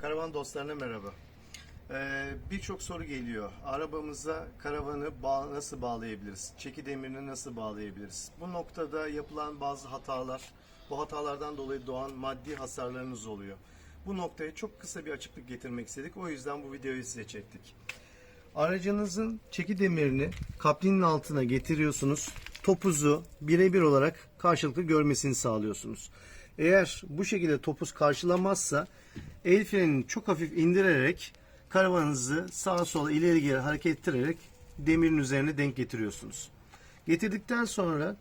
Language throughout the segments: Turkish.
Karavan dostlarına merhaba. Ee, Birçok soru geliyor. Arabamıza karavanı bağ- nasıl bağlayabiliriz? Çeki demirini nasıl bağlayabiliriz? Bu noktada yapılan bazı hatalar, bu hatalardan dolayı doğan maddi hasarlarınız oluyor. Bu noktaya çok kısa bir açıklık getirmek istedik. O yüzden bu videoyu size çektik. Aracınızın çeki demirini kaplinin altına getiriyorsunuz. Topuzu birebir olarak karşılıklı görmesini sağlıyorsunuz. Eğer bu şekilde topuz karşılamazsa el frenini çok hafif indirerek karavanınızı sağa sola ileri geri hareket ettirerek demirin üzerine denk getiriyorsunuz. Getirdikten sonra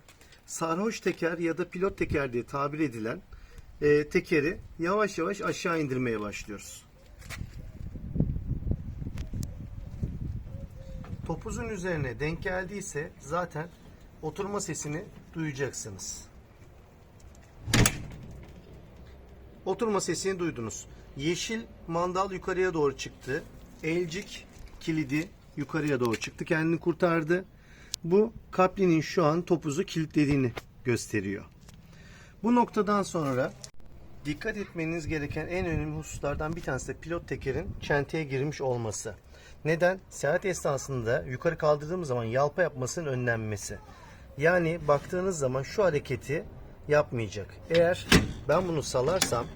sarhoş teker ya da pilot teker diye tabir edilen e, tekeri yavaş yavaş aşağı indirmeye başlıyoruz. topuzun üzerine denk geldiyse zaten oturma sesini duyacaksınız. Oturma sesini duydunuz. Yeşil mandal yukarıya doğru çıktı. Elcik kilidi yukarıya doğru çıktı. Kendini kurtardı. Bu kaplinin şu an topuzu kilitlediğini gösteriyor. Bu noktadan sonra dikkat etmeniz gereken en önemli hususlardan bir tanesi de pilot tekerin çenteye girmiş olması. Neden? Seyahat esnasında yukarı kaldırdığımız zaman yalpa yapmasının önlenmesi. Yani baktığınız zaman şu hareketi yapmayacak. Eğer ben bunu salarsam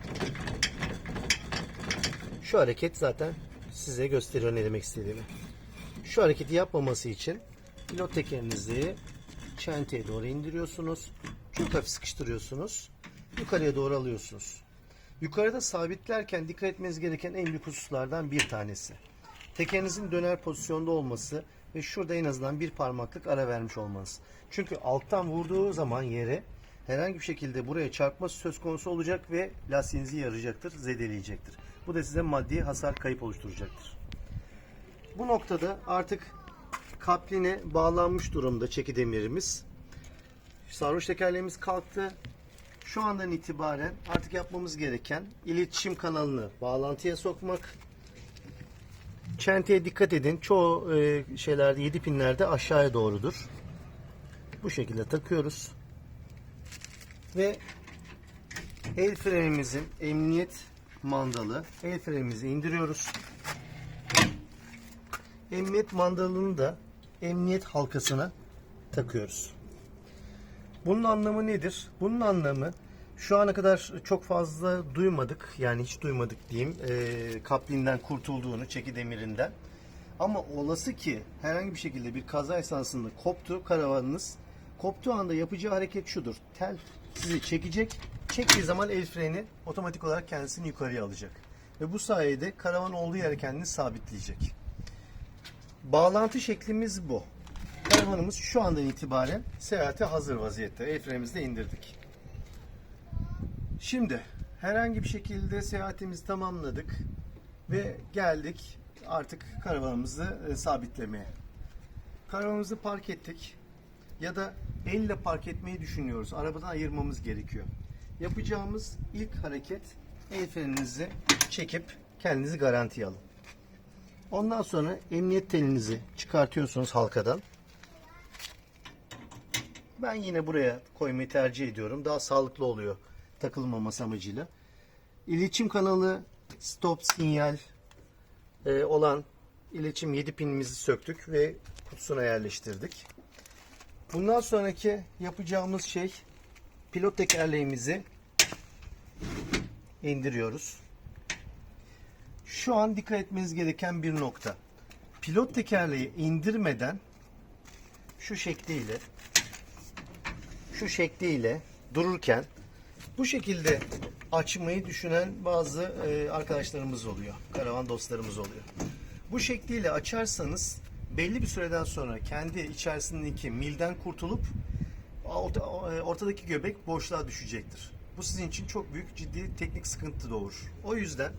şu hareket zaten size gösteriyor ne demek istediğimi. Şu hareketi yapmaması için pilot tekerinizi çenteye doğru indiriyorsunuz. Çok hafif sıkıştırıyorsunuz. Yukarıya doğru alıyorsunuz. Yukarıda sabitlerken dikkat etmeniz gereken en büyük hususlardan bir tanesi. Tekerinizin döner pozisyonda olması ve şurada en azından bir parmaklık ara vermiş olmanız. Çünkü alttan vurduğu zaman yere herhangi bir şekilde buraya çarpması söz konusu olacak ve lastiğinizi yarayacaktır, zedeleyecektir. Bu da size maddi hasar kayıp oluşturacaktır. Bu noktada artık kapline bağlanmış durumda çeki demirimiz. Sarhoş tekerleğimiz kalktı. Şu andan itibaren artık yapmamız gereken iletişim kanalını bağlantıya sokmak. Çenteye dikkat edin. Çoğu e, şeylerde 7 pinlerde aşağıya doğrudur. Bu şekilde takıyoruz. Ve el frenimizin emniyet mandalı el frenimizi indiriyoruz. Emniyet mandalını da emniyet halkasına takıyoruz. Bunun anlamı nedir? Bunun anlamı şu ana kadar çok fazla duymadık. Yani hiç duymadık diyeyim. E, kaplinden kurtulduğunu, çeki demirinden. Ama olası ki herhangi bir şekilde bir kaza esnasında koptu karavanınız. Koptuğu anda yapacağı hareket şudur. Tel sizi çekecek. Çektiği zaman el freni otomatik olarak kendisini yukarıya alacak. Ve bu sayede karavan olduğu yere kendini sabitleyecek. Bağlantı şeklimiz bu. Karavanımız şu andan itibaren seyahate hazır vaziyette. El frenimizi de indirdik. Şimdi herhangi bir şekilde seyahatimizi tamamladık ve geldik artık karavanımızı e, sabitlemeye. Karavanımızı park ettik ya da elle park etmeyi düşünüyoruz. Arabadan ayırmamız gerekiyor. Yapacağımız ilk hareket el freninizi çekip kendinizi garantiye alın. Ondan sonra emniyet telinizi çıkartıyorsunuz halkadan. Ben yine buraya koymayı tercih ediyorum. Daha sağlıklı oluyor takılmaması amacıyla. İletişim kanalı stop sinyal e, olan iletişim 7 pinimizi söktük ve kutusuna yerleştirdik. Bundan sonraki yapacağımız şey pilot tekerleğimizi indiriyoruz. Şu an dikkat etmeniz gereken bir nokta. Pilot tekerleği indirmeden şu şekliyle şu şekliyle dururken bu şekilde açmayı düşünen bazı e, arkadaşlarımız oluyor. Karavan dostlarımız oluyor. Bu şekliyle açarsanız belli bir süreden sonra kendi içerisindeki milden kurtulup orta- ortadaki göbek boşluğa düşecektir. Bu sizin için çok büyük ciddi teknik sıkıntı doğurur. O yüzden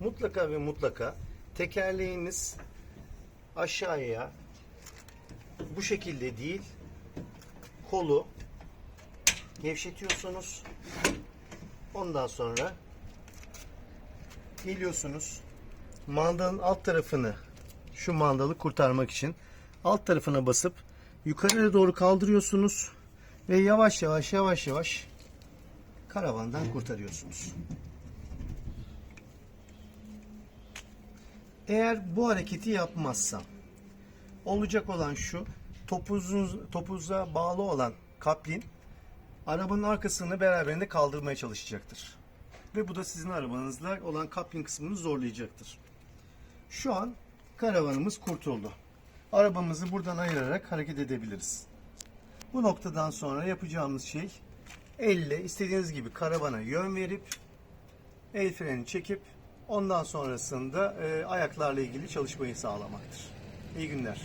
mutlaka ve mutlaka tekerleğiniz aşağıya bu şekilde değil kolu gevşetiyorsunuz. Ondan sonra geliyorsunuz. Mandalın alt tarafını şu mandalı kurtarmak için alt tarafına basıp yukarıya doğru kaldırıyorsunuz ve yavaş yavaş yavaş yavaş karavandan kurtarıyorsunuz. Eğer bu hareketi yapmazsam olacak olan şu topuzun, topuza bağlı olan kaplin arabanın arkasını beraberinde kaldırmaya çalışacaktır. Ve bu da sizin arabanızla olan kaplin kısmını zorlayacaktır. Şu an karavanımız kurtuldu. Arabamızı buradan ayırarak hareket edebiliriz. Bu noktadan sonra yapacağımız şey elle istediğiniz gibi karavana yön verip el freni çekip ondan sonrasında e, ayaklarla ilgili çalışmayı sağlamaktır. İyi günler.